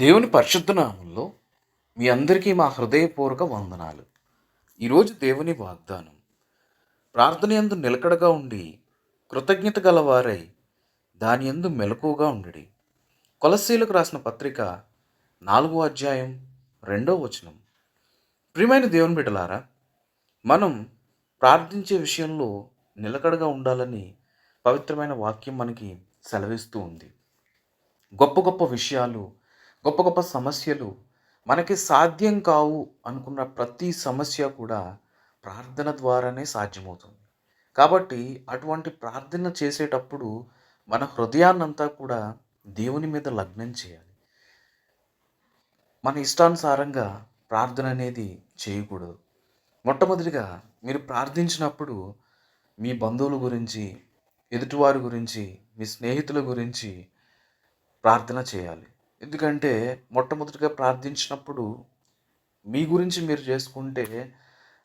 దేవుని పరిశుద్ధ నామంలో మీ అందరికీ మా హృదయపూర్వక వందనాలు. ఈరోజు దేవుని వాగ్దానం ప్రార్థన యందు నిలకడగా ఉండి కృతజ్ఞత గలవారై దాని యందు మెలకుగా ఉండడి. కొలసీలకు రాసిన పత్రిక నాలుగో అధ్యాయం రెండో వచనం. ప్రియమైన దేవుని బిడ్డలారా మనం ప్రార్థించే విషయంలో నిలకడగా ఉండాలని పవిత్రమైన వాక్యం మనకి సెలవిస్తూ ఉంది. గొప్ప గొప్ప విషయాలు గొప్ప గొప్ప సమస్యలు మనకి సాధ్యం కావు అనుకున్న ప్రతి సమస్య కూడా ప్రార్థన ద్వారానే సాధ్యమవుతుంది. కాబట్టి అటువంటి ప్రార్థన చేసేటప్పుడు మన హృదయాన్నంతా కూడా దేవుని మీద లగ్నం చేయాలి. మన ఇష్టానుసారంగా ప్రార్థన అనేది చేయకూడదు. మొట్టమొదటిగా మీరు ప్రార్థించినప్పుడు మీ బంధువుల గురించి ఎదుటివారి గురించి మీ స్నేహితుల గురించి ప్రార్థన చేయాలి. ఎందుకంటే మొట్టమొదటిగా ప్రార్థించినప్పుడు మీ గురించి మీరు చేసుకుంటే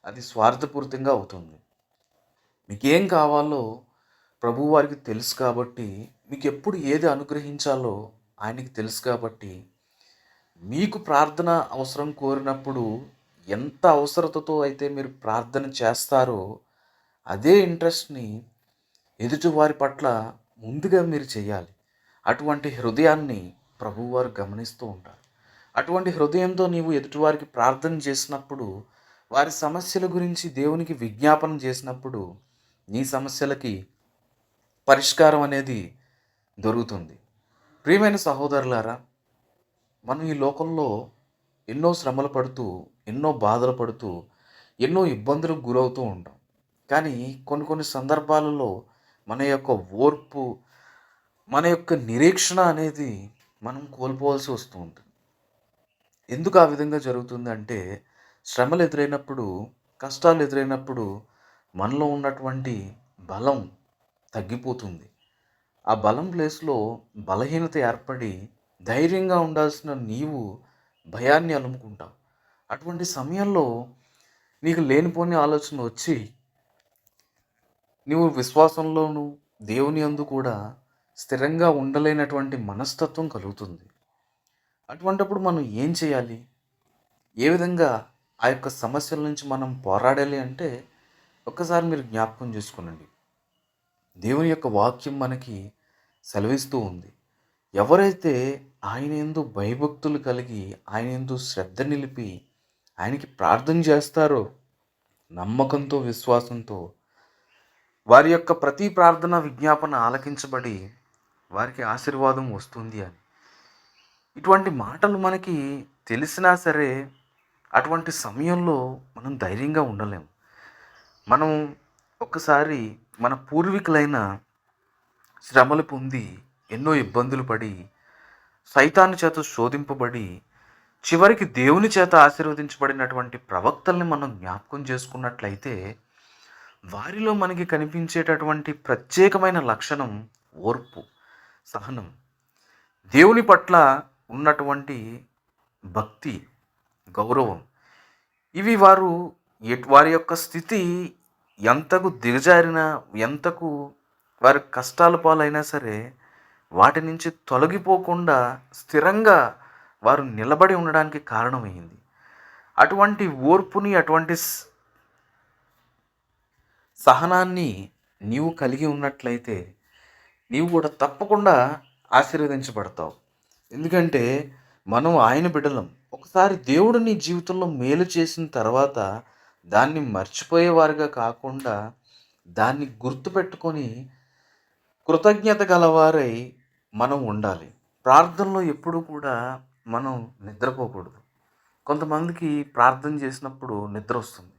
అది స్వార్థపూరితంగా అవుతుంది. మీకేం కావాలో ప్రభువారికి తెలుసు కాబట్టి మీకు ఎప్పుడు ఏది అనుగ్రహించాలో ఆయనకి తెలుసు కాబట్టి మీకు ప్రార్థన అవసరం కోరినప్పుడు ఎంత అవసరతతో అయితే మీరు ప్రార్థన చేస్తారో అదే ఇంట్రెస్ట్ని ఎదుటి వారి పట్ల ముందుగా మీరు చేయాలి. అటువంటి హృదయాన్ని ప్రభువారు గమనిస్తూ ఉంటారు. అటువంటి హృదయంతో నీవు ఎదుటివారికి ప్రార్థన చేసినప్పుడు వారి సమస్యల గురించి దేవునికి విజ్ఞాపన చేసినప్పుడు నీ సమస్యలకి పరిష్కారం అనేది దొరుకుతుంది. ప్రియమైన సహోదరులారా మనం ఈ లోకంలో ఎన్నో శ్రమలు పడుతూ ఎన్నో బాధలు పడుతూ ఎన్నో ఇబ్బందులకు గురవుతూ ఉంటాం. కానీ కొన్ని కొన్ని సందర్భాలలో మన యొక్క ఓర్పు మన యొక్క నిరీక్షణ అనేది మనం కోల్పోవాల్సి వస్తూ ఉంటుంది. ఎందుకు ఆ విధంగా జరుగుతుంది అంటే శ్రమలు ఎదురైనప్పుడు కష్టాలు ఎదురైనప్పుడు మనలో ఉన్నటువంటి బలం తగ్గిపోతుంది. ఆ బలం ప్లేస్లో బలహీనత ఏర్పడి ధైర్యంగా ఉండాల్సిన నీవు భయాన్ని అలుముకుంటావు. అటువంటి సమయంలో నీకు లేనిపోని ఆలోచన వచ్చి నీవు విశ్వాసంలోను దేవుని అందు కూడా స్థిరంగా ఉండలేనటువంటి మనస్తత్వం కలుగుతుంది. అటువంటప్పుడు మనం ఏం చేయాలి? ఏ విధంగా ఆ యొక్క సమస్యల నుంచి మనం పోరాడాలి అంటే ఒక్కసారి మీరు జ్ఞాపకం చేసుకునండి. దేవుని యొక్క వాక్యం మనకి సెలవిస్తూ ఉంది. ఎవరైతే ఆయన ఎందు భయభక్తులు కలిగి ఆయన ఎందు శ్రద్ధ నిలిపి ఆయనకి ప్రార్థన చేస్తారో నమ్మకంతో విశ్వాసంతో వారి యొక్క ప్రతి ప్రార్థన విజ్ఞాపన ఆలకించబడి వారికి ఆశీర్వాదం వస్తుంది అని. ఇటువంటి మాటలు మనకి తెలిసినా సరే అటువంటి సమయంలో మనం ధైర్యంగా ఉండలేము. మనం ఒక్కసారి మన పూర్వీకులైన శ్రమలు పొంది ఎన్నో ఇబ్బందులు పడి సైతాన్ని చేత శోధింపబడి చివరికి దేవుని చేత ఆశీర్వదించబడినటువంటి ప్రవక్తల్ని మనం జ్ఞాపకం చేసుకున్నట్లయితే వారిలో మనకి కనిపించేటటువంటి ప్రత్యేకమైన లక్షణం ఓర్పు. సహనం. దేవుని పట్ల ఉన్నటువంటి భక్తి గౌరవం ఇవి వారు వారి యొక్క స్థితి ఎంతకు దిగజారిన ఎంతకు వారి కష్టాల పాలైనా సరే వాటి నుంచి తొలగిపోకుండా స్థిరంగా వారు నిలబడి ఉండడానికి కారణమైంది. అటువంటి ఓర్పుని అటువంటి సహనాన్ని నీవు కలిగి ఉన్నట్లయితే నీవు కూడా తప్పకుండా ఆశీర్వదించబడతావు. ఎందుకంటే మనం ఆయన బిడ్డలం. ఒకసారి దేవుడు నీ జీవితంలో మేలు చేసిన తర్వాత దాన్ని మర్చిపోయేవారుగా కాకుండా దాన్ని గుర్తుపెట్టుకొని కృతజ్ఞత గలవారై మనం ఉండాలి. ప్రార్థనలో ఎప్పుడూ కూడా మనం నిద్రపోకూడదు. కొంతమందికి ప్రార్థన చేసినప్పుడు నిద్ర వస్తుంది.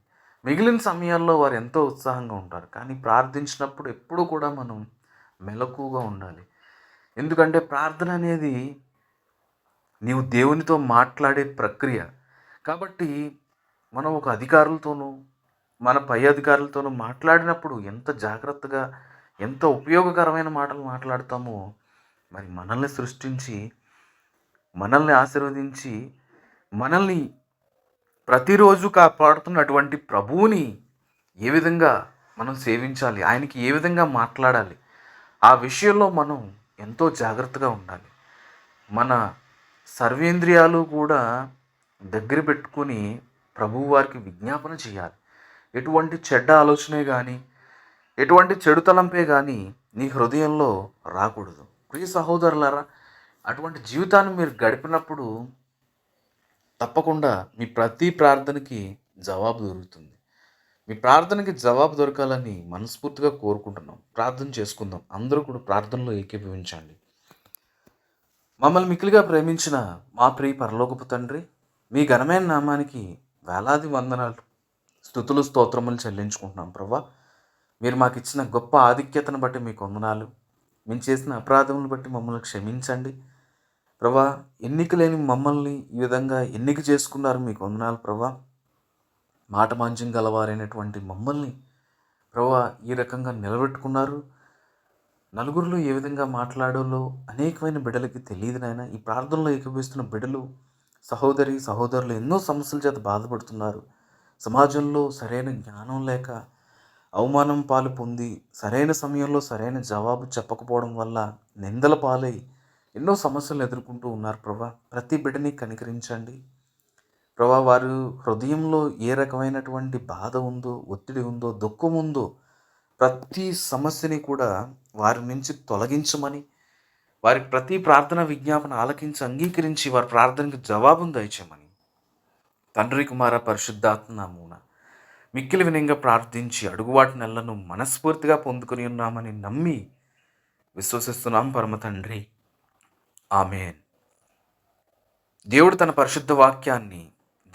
మిగిలిన సమయాల్లో వారు ఎంతో ఉత్సాహంగా ఉంటారు. కానీ ప్రార్థించినప్పుడు ఎప్పుడూ కూడా మనం మెలకుగా ఉండాలి. ఎందుకంటే ప్రార్థన అనేది నీవు దేవునితో మాట్లాడే ప్రక్రియ. కాబట్టి మనం ఒక అధికారులతోనూ మన పై అధికారులతోనూ మాట్లాడినప్పుడు ఎంత జాగ్రత్తగా ఎంత ఉపయోగకరమైన మాటలు మాట్లాడతామో మరి మనల్ని సృష్టించి మనల్ని ఆశీర్వదించి మనల్ని ప్రతిరోజు కాపాడుతున్నటువంటి ప్రభువుని ఏ విధంగా మనం సేవించాలి? ఆయనకి ఏ విధంగా మాట్లాడాలి? ఆ విషయంలో మనం ఎంతో జాగ్రత్తగా ఉండాలి. మన సర్వేంద్రియాలు కూడా దగ్గర పెట్టుకొని ప్రభువారికి విజ్ఞాపన చేయాలి. ఎటువంటి చెడ్డ ఆలోచనే కానీ ఎటువంటి చెడు తలంపే కానీ నీ హృదయంలో రాకూడదు. ప్రియ సహోదరులారా అటువంటి జీవితాన్ని మీరు గడిపినప్పుడు తప్పకుండా మీ ప్రతి ప్రార్థనకి జవాబు దొరుకుతుంది. మీ ప్రార్థనకి జవాబు దొరకాలని మనస్ఫూర్తిగా కోరుకుంటున్నాం. ప్రార్థన చేసుకుందాం. అందరూ కూడా ప్రార్థనలో ఏకీభవించండి. మమ్మల్ని మిక్కిలిగా ప్రేమించిన మా ప్రియ పరలోకపు తండ్రి మీ ఘనమైన నామానికి వేలాది వందనాలు. స్థుతులు స్తోత్రములు చెల్లించుకుంటున్నాం ప్రభా. మీరు మాకు ఇచ్చిన గొప్ప ఆధిక్యతను బట్టి మీకు వందనాలు మేము చేసిన అపరాధములను బట్టి మమ్మల్ని క్షమించండి. ప్రభా ఎన్నిక లేని మమ్మల్ని ఈ విధంగా ఎన్నిక చేసుకున్నారు మీకు వందనాలు ప్రభా. మాట మాంద్యం గలవారైనటువంటి మమ్మల్ని ప్రభా ఈ రకంగా నిలబెట్టుకున్నారు. నలుగురిలో ఏ విధంగా మాట్లాడాలో అనేకమైన బిడ్డలకి తెలియదు నాయన. ఈ ప్రార్థనలో ఏకీభవిస్తున్న బిడ్డలు సహోదరి సహోదరులు ఎన్నో సమస్యల చేత బాధపడుతున్నారు. సమాజంలో సరైన జ్ఞానం లేక అవమానం పాలు పొంది సరైన సమయంలో సరైన జవాబు చెప్పకపోవడం వల్ల నిందల పాలై ఎన్నో సమస్యలు ఎదుర్కొంటూ ఉన్నారు ప్రభా. ప్రతి బిడ్డని కనికరించండి. ప్రభా వారు హృదయంలో ఏ రకమైనటువంటి బాధ ఉందో ఒత్తిడి ఉందో దుఃఖం ఉందో ప్రతి సమస్యని కూడా వారి నుంచి తొలగించమని వారి ప్రతి ప్రార్థన విజ్ఞాపన ఆలకించి అంగీకరించి వారి ప్రార్థనకు జవాబును దయచేయమని. తండ్రి కుమార పరిశుద్ధాత్మ నామూన మిక్కిలి వినంగా ప్రార్థించి అడుగువాటి నెలను మనస్ఫూర్తిగా పొందుకొని ఉన్నామని నమ్మి విశ్వసిస్తున్నాం పరమ తండ్రి. ఆమెన్. దేవుడు తన పరిశుద్ధ వాక్యాన్ని